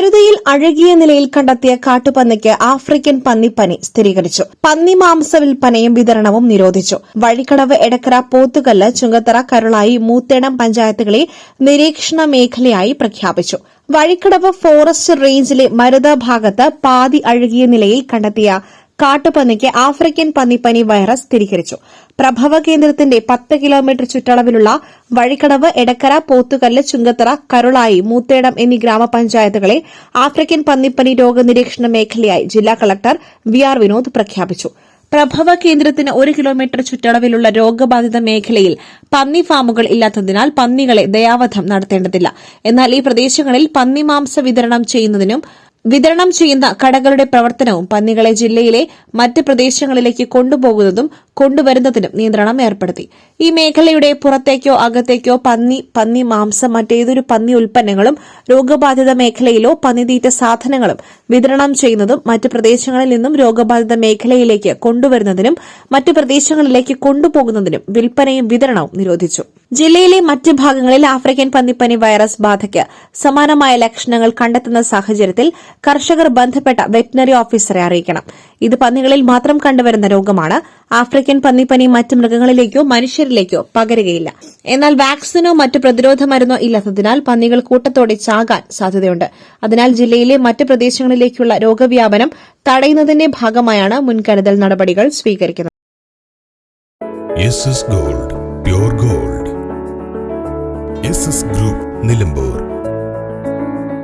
മരുതയിൽ അഴകിയ നിലയിൽ കണ്ടെത്തിയ കാട്ടുപന്നിക്ക് ആഫ്രിക്കൻ പന്നിപ്പനി സ്ഥിരീകരിച്ചു. പന്നി മാംസ വിൽപ്പനയും വിതരണവും നിരോധിച്ചു. വഴിക്കടവ് എടക്കര പോത്തുകല്ല് ചുങ്കത്തറ കരുളായി മൂത്തേടം പഞ്ചായത്തുകളെ നിരീക്ഷണ മേഖലയായി പ്രഖ്യാപിച്ചു. വഴിക്കടവ് ഫോറസ്റ്റ് റേഞ്ചിലെ മരുത ഭാഗത്ത് പാതി അഴുകിയ നിലയിൽ കണ്ടെത്തിയ കാട്ടുപന്നിക്ക് ആഫ്രിക്കൻ പന്നിപ്പനി വൈറസ് സ്ഥിരീകരിച്ചു. പ്രഭവ കേന്ദ്രത്തിന്റെ പത്ത് കിലോമീറ്റർ ചുറ്റളവിലുള്ള വഴിക്കടവ് എടക്കര പോത്തുകല്ല് ചുങ്കത്തറ കരുളായി മൂത്തേടം എന്നീ ഗ്രാമപഞ്ചായത്തുകളെ ആഫ്രിക്കൻ പന്നിപ്പനി രോഗനിരീക്ഷണ മേഖലയായി ജില്ലാ കളക്ടർ വി ആർ വിനോദ് പ്രഖ്യാപിച്ചു. പ്രഭവ കേന്ദ്രത്തിന് ഒരു കിലോമീറ്റർ ചുറ്റളവിലുള്ള രോഗബാധിത മേഖലയിൽ പന്നി ഫാമുകൾ ഇല്ലാത്തതിനാൽ പന്നികളെ ദയാവധം നടത്തേണ്ടതില്ല. എന്നാൽ ഈ പ്രദേശങ്ങളിൽ പന്നി മാംസ വിതരണം ചെയ്യുന്നതിനും വിതരണം ചെയ്യുന്ന കടകളുടെ പ്രവർത്തനവും പന്നികളെ ജില്ലയിലെ മറ്റ് പ്രദേശങ്ങളിലേക്ക് കൊണ്ടുപോകുന്നതും കൊണ്ടുവരുന്നതിനും നിയന്ത്രണം ഏർപ്പെടുത്തി. ഈ മേഖലയുടെ പുറത്തേക്കോ അകത്തേക്കോ പന്നി പന്നി മാംസം മറ്റേതൊരു പന്നി ഉൽപ്പന്നങ്ങളും രോഗബാധിത മേഖലയിലോ പന്നിതീറ്റ സാധനങ്ങളും വിതരണം ചെയ്യുന്നതും മറ്റ് പ്രദേശങ്ങളിൽ നിന്നും രോഗബാധിത മേഖലയിലേക്ക് കൊണ്ടുവരുന്നതിനും മറ്റ് പ്രദേശങ്ങളിലേക്ക് കൊണ്ടുപോകുന്നതിനും വിൽപ്പനയും വിതരണവും നിരോധിച്ചു. ജില്ലയിലെ മറ്റ് ഭാഗങ്ങളിൽ ആഫ്രിക്കൻ പന്നിപ്പനി വൈറസ് ബാധയ്ക്ക് സമാനമായ ലക്ഷണങ്ങൾ കണ്ടെത്തുന്ന സാഹചര്യത്തിൽ കർഷകർ ബന്ധപ്പെട്ട വെറ്റിനറി ഓഫീസറെ അറിയിക്കണം. ഇത് പന്നികളിൽ മാത്രം കണ്ടുവരുന്ന രോഗമാണ്. ആഫ്രിക്കൻ പന്നിപ്പനി മറ്റ് മൃഗങ്ങളിലേക്കോ മനുഷ്യരിലേക്കോ പകരുകയില്ല. എന്നാൽ വാക്സിനോ മറ്റ് പ്രതിരോധ മരുന്നോ ഇല്ലാത്തതിനാൽ പന്നികൾ കൂട്ടത്തോടെ ചാകാൻ സാധ്യതയുണ്ട്. അതിനാൽ ജില്ലയിലെ മറ്റ് പ്രദേശങ്ങളിലേക്കുള്ള രോഗവ്യാപനം തടയുന്നതിന്റെ ഭാഗമായാണ് മുൻകരുതൽ നടപടികൾ സ്വീകരിക്കുന്നത്. Gold gold. ഗ്രൂപ്പ് നിലമ്പൂർ.